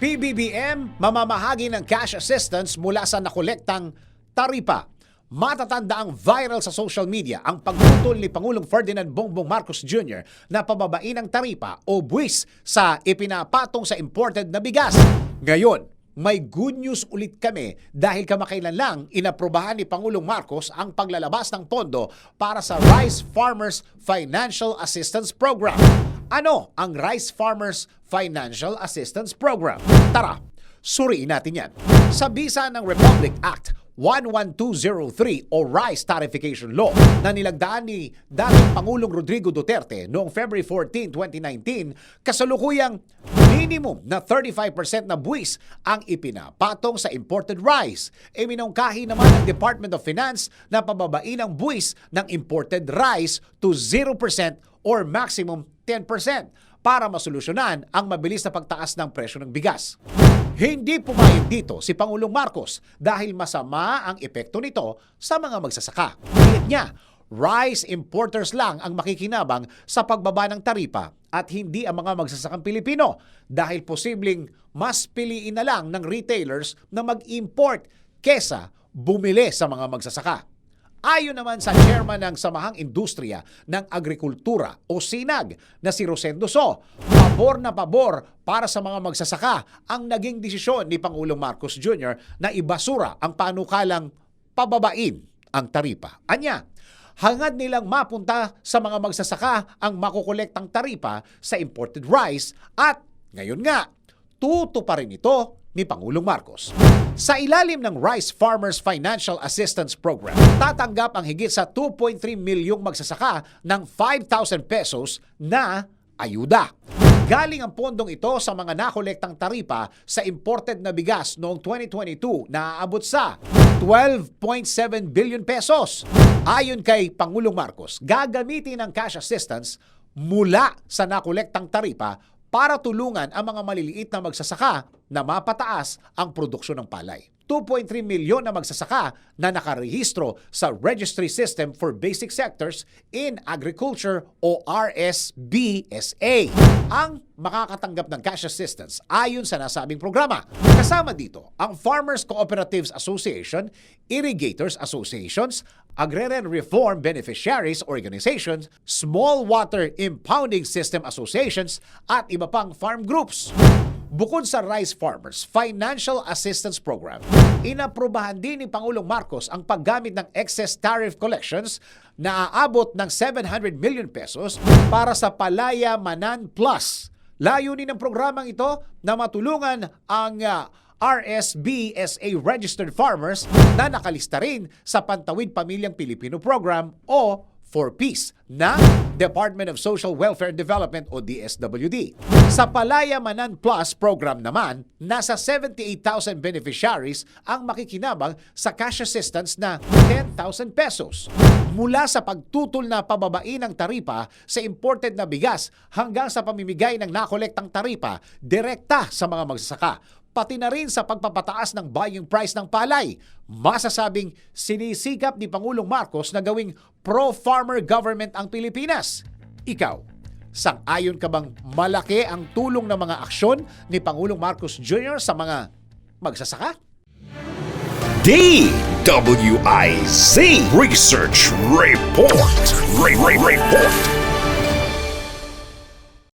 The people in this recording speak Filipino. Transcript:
PBBM mamamahagi ng cash assistance mula sa nakolektang taripa. Matatanda ang viral sa social media ang pagtutol ni Pangulong Ferdinand Bongbong Marcos Jr. na pababain ng taripa o buwis sa ipinapatong sa imported na bigas. Ngayon, may good news ulit kami dahil kamakailan lang inaprobahan ni Pangulong Marcos ang paglalabas ng pondo para sa Rice Farmers Financial Assistance Program. Ano ang Rice Farmers Financial Assistance Program? Tara, suriin natin yan. Sa bisa ng Republic Act 11203 o Rice Tarification Law na nilagdaan ni dating Pangulong Rodrigo Duterte noong February 14, 2019, kasalukuyang minimum na 35% na buwis ang ipinapatong sa imported rice. E minungkahi naman ng Department of Finance na pababain ang buwis ng imported rice to 0% or maximum 10% para masolusyonan ang mabilis na pagtaas ng presyo ng bigas. Hindi pumayag dito si Pangulong Marcos dahil masama ang epekto nito sa mga magsasaka. Higit niya, rice importers lang ang makikinabang sa pagbaba ng taripa at hindi ang mga magsasakang Pilipino dahil posibleng mas piliin na lang ng retailers na mag-import kesa bumili sa mga magsasaka. Ayon naman sa chairman ng Samahang Industriya ng Agrikultura o SINAG na si Rosendo So, pabor na pabor para sa mga magsasaka ang naging desisyon ni Pangulong Marcos Jr. na ibasura ang panukalang pababain ang taripa. Anya, hangad nilang mapunta sa mga magsasaka ang makukolektang taripa sa imported rice at ngayon nga, tuto pa rin ito ni Pangulong Marcos. Sa ilalim ng Rice Farmers Financial Assistance Program, tatanggap ang higit sa 2.3 milyong magsasaka ng 5,000 pesos na ayuda. Galing ang pondong ito sa mga nakolektang taripa sa imported na bigas noong 2022 na aabot sa 12.7 billion pesos. Ayon kay Pangulong Marcos, gagamitin ang cash assistance mula sa nakolektang taripa para tulungan ang mga maliliit na magsasaka na mapataas ang produksyon ng palay. 2.3 milyon na magsasaka na nakarehistro sa Registry System for Basic Sectors in Agriculture o RSBSA ang makakatanggap ng cash assistance ayon sa nasabing programa. Kasama dito ang Farmers Cooperatives Association, Irrigators Associations, Agrarian Reform Beneficiaries Organizations, Small Water Impounding System Associations at iba pang farm groups. Bukod sa Rice Farmers Financial Assistance Program, inaprubahan din ni Pangulong Marcos ang paggamit ng excess tariff collections na aabot ng 700 million pesos para sa Palaya Manan Plus. Layunin ng programang ito na matulungan ang ah, RSBSA registered farmers na nakalista rin sa Pantawid Pamilyang Pilipino Program o for Peace na Department of Social Welfare and Development o DSWD. Sa Palaya Manan Plus program naman, nasa 78,000 beneficiaries ang makikinabang sa cash assistance na 10,000 pesos. Mula sa pagtutol na pababain ng taripa sa imported na bigas hanggang sa pamimigay ng nakolektang taripa direkta sa mga magsasaka pati na rin sa pagpapataas ng buying price ng palay. Masasabing sinisikap ni Pangulong Marcos na gawing pro-farmer government ang Pilipinas. Ikaw, sang-ayon ka bang malaki ang tulong ng mga aksyon ni Pangulong Marcos Jr. sa mga magsasaka? DWIZ Research Report. Re- Re- Report.